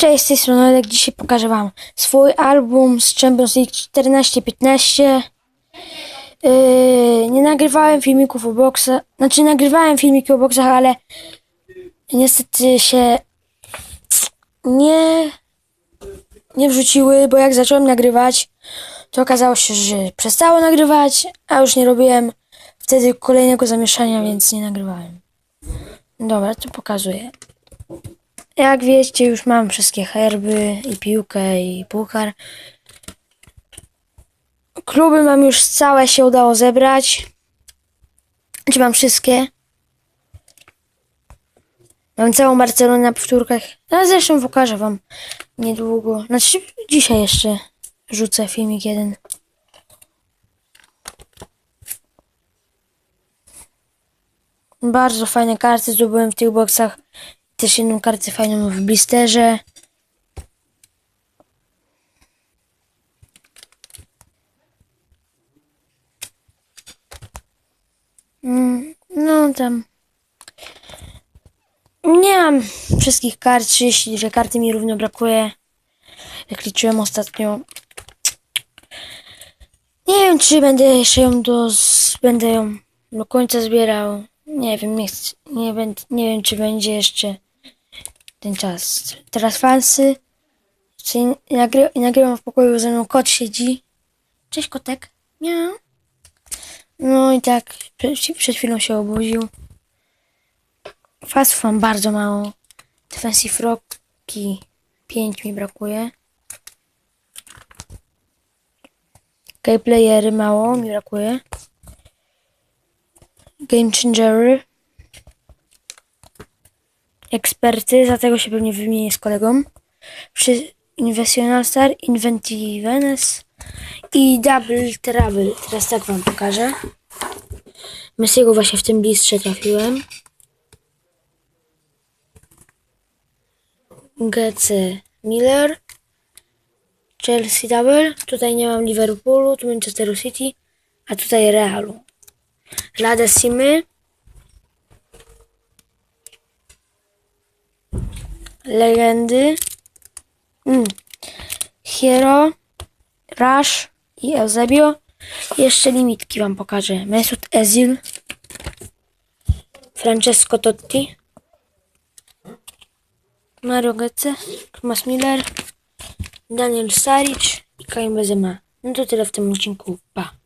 Cześć, z tej strony Olek. Dzisiaj pokażę Wam swój album z Champions League 14-15. Yy, nie nagrywałem filmików o boksach, znaczy nagrywałem filmiki o boksach, ale niestety się nie, nie wrzuciły, bo jak zacząłem nagrywać, to okazało się, że przestało nagrywać, a już nie robiłem wtedy kolejnego zamieszania, więc nie nagrywałem. Dobra, to pokazuję. Jak wiecie, już mam wszystkie herby i piłkę i puchar. Kluby mam już całe się udało zebrać. Czy mam wszystkie? Mam całą Barcelonę na powtórkach. No zresztą pokażę wam niedługo. Znaczy dzisiaj jeszcze rzucę filmik jeden. Bardzo fajne karty zdobyłem w tych boksach. Też jedną kartę fajną w blisterze. Mm, No tam. Nie mam wszystkich kart, 32 karty mi równo brakuje. Jak liczyłem ostatnio. Nie wiem, czy będę jeszcze ją do. Będę ją do końca zbierał. Nie wiem, nie, chcę, nie, będę, nie wiem, czy będzie jeszcze ten czas. Teraz fansy. Czyli nagry, nagrywam w pokoju, ze mną kot siedzi. Cześć kotek. Miau. No i tak, przed, przed chwilą się obudził. Fastów mam bardzo mało. Defensive Rocky 5 mi brakuje. Gameplayery mało mi brakuje. Game Changery. Eksperty, dlatego się pewnie wymienię z kolegą. Przy Inventional Star, Inventiveness i Double Travel. Teraz tak wam pokażę. Messiego właśnie w tym blistrze trafiłem. GC Miller. Chelsea Double. Tutaj nie mam Liverpoolu, tu Manchesteru City, a tutaj Realu. Lada Simy. Legendy. Mm. Hero. Rush i Eusebio. Jeszcze limitki wam pokażę. Mesut Ezil. Francesco Totti. Mario Götze. Thomas Miller. Daniel Saric i Karim Benzema. No to tyle w tym odcinku. Pa.